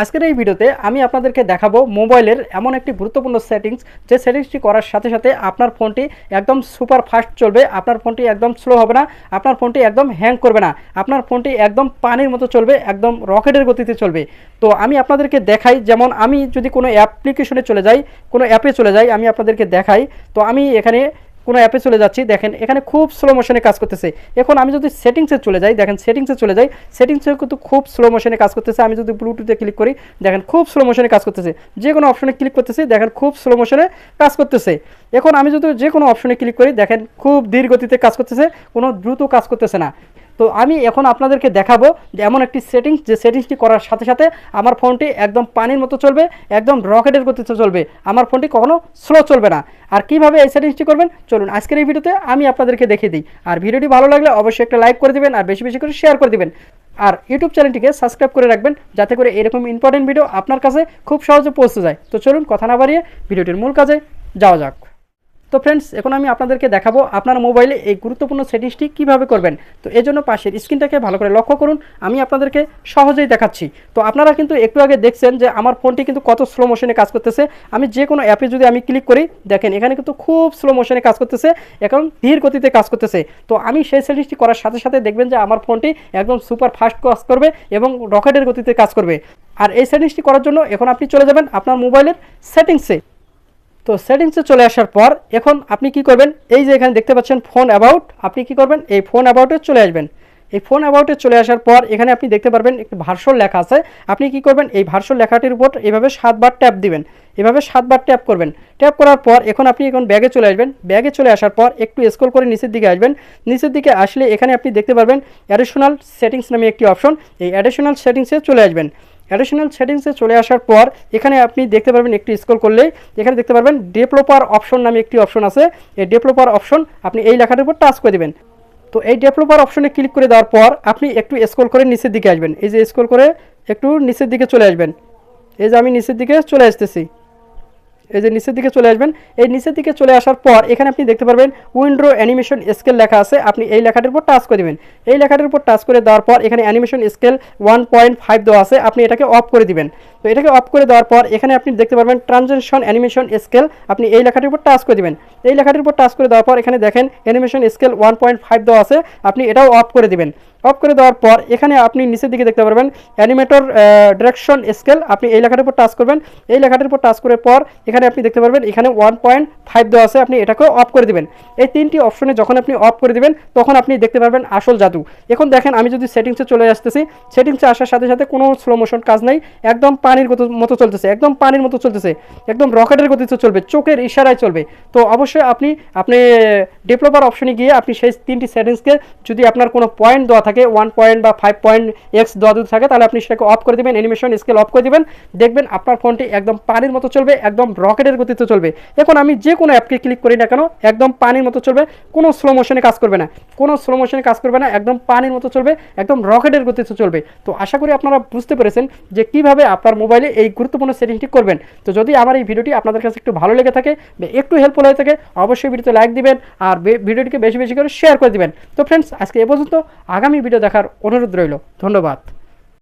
আজকের এই ভিডিওতে আমি আপনাদেরকে দেখাবো মোবাইলের এমন একটি গুরুত্বপূর্ণ সেটিংস যে সেটিংসটি করার সাথে সাথে আপনার ফোনটি একদম সুপার ফাস্ট চলবে, আপনার ফোনটি একদম স্লো হবে না, আপনার ফোনটি একদম হ্যাং করবে না, আপনার ফোনটি একদম পানির মতো চলবে, একদম রকেটের গতিতে চলবে। তো আমি আপনাদেরকে দেখাই, যেমন আমি যদি কোনো অ্যাপ্লিকেশনে চলে যাই, কোনো অ্যাপে চলে যাই, আমি আপনাদেরকে দেখাই। তো আমি এখানে কোনো অ্যাপে চলে যাচ্ছি, দেখেন এখানে খুব স্লো মোশনে কাজ করতেছে। এখন আমি যদি সেটিংসে চলে যাই, দেখেন সেটিংসে চলে যাই সেটিংসে কিন্তু খুব স্লো মোশনে কাজ করতেছে। আমি যদি ব্লুটুথে ক্লিক করি, দেখেন খুব স্লো মোশনে কাজ করতেছে। যে কোনো অপশনে ক্লিক করতেছি, দেখেন খুব স্লো মোশনে কাজ করতেছে। এখন আমি যদি যে কোনো অপশনে ক্লিক করি, দেখেন খুব ধীর গতিতে কাজ করতেছে, কোনো দ্রুত কাজ করতেছে না। তো আমি এখন আপনাদেরকে দেখাবো যে এমন একটি সেটিংস যে সেটিংসটি করার সাথে সাথে আমার ফোনটি একদম পানির মতো চলবে, একদম রকেটের গতিতে চলবে। আমার ফোনটি কখনো স্লো চলবে না। আর কীভাবে এই সেটিংসটি করবেন? চলুন আজকের এই ভিডিওতে আমি আপনাদেরকে দেখিয়ে দিই। আর ভিডিওটি ভালো লাগলে অবশ্যই একটা লাইক করে দিবেন আর বেশি বেশি করে শেয়ার করে দিবেন। আর ইউটিউব চ্যানেলটিকে সাবস্ক্রাইব করে রাখবেন, যাতে করে এরকম ইম্পর্টেন্ট ভিডিও আপনার কাছে খুব সহজে পৌঁছে যায়। তো চলুন কথা না বাড়িয়ে ভিডিওটির মূল কাজে যাওয়া যাক। তো ফ্রেন্ডস এখন আমি আপনাদেরকে দেখাবো আপনার মোবাইলে এই গুরুত্বপূর্ণ সেটিংসটি কীভাবে করবেন। তো এই জন্য পাশের স্ক্রিনটাকে ভালো করে লক্ষ্য করুন, আমি আপনাদেরকে সহজেই দেখাচ্ছি। তো আপনারা কিন্তু একটু আগে দেখছেন যে আমার ফোনটি কিন্তু কত স্লো মোশনে কাজ করতেছে। আমি যে কোনো অ্যাপে যদি আমি ক্লিক করি, দেখেন এখানে কিন্তু খুব স্লো মোশনে কাজ করতেছে, এখন ধীর গতিতে কাজ করতেছে। তো আমি সেই সেটিংসটি করার সাথে সাথে দেখবেন যে আমার ফোনটি একদম সুপার ফাস্ট কাজ করবে এবং রকেটের গতিতে কাজ করবে। আর এই সেটিংসটি করার জন্য এখন আপনি চলে যাবেন আপনার মোবাইলের সেটিংসে তো সেটিংসে চলে আসার পর এখন আপনি কি করবেন? এই যে এখানে দেখতে পাচ্ছেন ফোন অ্যাবাউট আপনি কি করবেন? এই ফোন অ্যাবাউটে চলে আসবেন। এই ফোন অ্যাবাউটে চলে আসার পর এখানে আপনি দেখতে পারবেন একটি ভার্সন লেখা আছে। আপনি কি করবেন? এই ভার্সন লেখাটির উপর এভাবে সাতবার ট্যাপ দিবেন। এভাবে সাতবার ট্যাপ করবেন। ট্যাপ করার পর এখন আপনি এখন ব্যাগে চলে আসবেন। ব্যাগে চলে আসার পর একটু স্ক্রল করে নিচের দিকে আসবেন। নিচের দিকে আসলে এখানে আপনি দেখতে পারবেন অ্যাডিশনাল সেটিংস নামে একটি অপশন এই অ্যাডিশনাল সেটিংসে চলে আসবেন। অ্যাডিশনাল সেটিংসে চলে আসার পর, এখানে আপনি দেখতে পারবেন একটু স্কোর করলেই, এখানে দেখতে পারবেন ডেভেলপার অপশন নামে একটি অপশন আছে। এই ডেভেলপার অপশন আপনি এই লেখাটার উপর টাচ করে দেবেন। তো এই ডেভেলপার অপশনে ক্লিক করে দেওয়ার পর, আপনি একটু স্ক্রল করে নিচের দিকে আসবেন। এই যে স্কোর করে একটু নিচের দিকে চলে আসবেন। এই যে আমি নিচের দিকে চলে আসতেছি। এই যে নিচের দিকে চলে আসবেন, এই নিচের দিকে চলে আসার পর এখানে আপনি দেখতে পারবেন উইন্ডো অ্যানিমেশন স্কেল লেখা আছে, আপনি এই লেখাটির উপর টাচ করে দেবেন। এই লেখাটির উপর টাচ করে দেওয়ার পর এখানে animation scale one point five দেওয়া আছে, আপনি এটাকে অফ করে দিবেন। তো এটাকে অফ করে দেওয়ার পর এখানে আপনি দেখতে পারবেন ট্রানজেকশন অ্যানিমেশন স্কেল, আপনি এই লেখাটির উপর টাচ করে দিবেন। এই লেখাটির উপর টাচ করে দেওয়ার পর এখানে দেখেন animation scale one point five দেওয়া আছে, আপনি এটাও অফ করে দিবেন। অফ করে দেওয়ার পর এখানে আপনি নিচের দিকে দেখতে পারবেন অ্যানিমেটর ডিরেকশন স্কেল, আপনি এই লেখাটির উপর টাচ করবেন। এই লেখাটির উপর টাচ করার পর এখানে আপনি দেখতে পারবেন, এখানে ওয়ান পয়েন্ট ফাইভ দেওয়া আছে, আপনি এটাকেও অফ করে দিবেন। এই তিনটি অপশনে যখন আপনি অফ করে দিবেন, তখন আপনি দেখতে পারবেন আসল জাদু। এখন দেখেন, আমি যদি সেটিংসে চলে আসতেছি সেটিংসে আসার সাথে সাথে কোনো স্লো মোশন কাজ নাই, একদম পানির মতো চলতেছে, একদম পানির মতো চলতেছে, একদম রকেটের গতিতে চলবে, চোখের ইশারায় চলবে। তো অবশ্যই আপনি আপনি ডেভেলপার অপশনে গিয়ে আপনি সেই তিনটি সেটিংসকে যদি আপনার কোনো পয়েন্ট দেওয়া থাকে ওয়ান পয়েন্ট বা ফাইভ পয়েন্ট এক্স দেওয়া থাকে, তাহলে আপনি সেটাকে অফ করে দেবেন অ্যানিমেশন স্কেল অফ করে দেবেন। দেখবেন আপনার ফোনটি একদম পানির মতো চলবে, একদম রকেটের গতিতে চলবে। এখন আমি যে কোনো অ্যাপকে ক্লিক করি না কেন, একদম পানির মতো চলবে, কোনো স্লো মোশনে কাজ করবে না। কোনো স্লো মোশনে কাজ করবে না, একদম পানির মতো চলবে, একদম রকেটের গতিতে চলবে। তো আশা করি আপনারা বুঝতে পেরেছেন যে কীভাবে আপনার মোবাইলে এই গুরুত্বপূর্ণ সেটিংটি করবেন। তো যদি আমার এই ভিডিওটি আপনাদের কাছে একটু ভালো লেগে থাকে একটু হেল্পফুল হয়ে থাকে, অবশ্যই ভিডিওতে লাইক দিবেন আর ভিডিওটিকে বেশি বেশি করে শেয়ার করে দিবেন। তো ফ্রেন্ডস আজকে এ পর্যন্ত আগামী ভিডিও দেখার অনুরোধ রইল। ধন্যবাদ।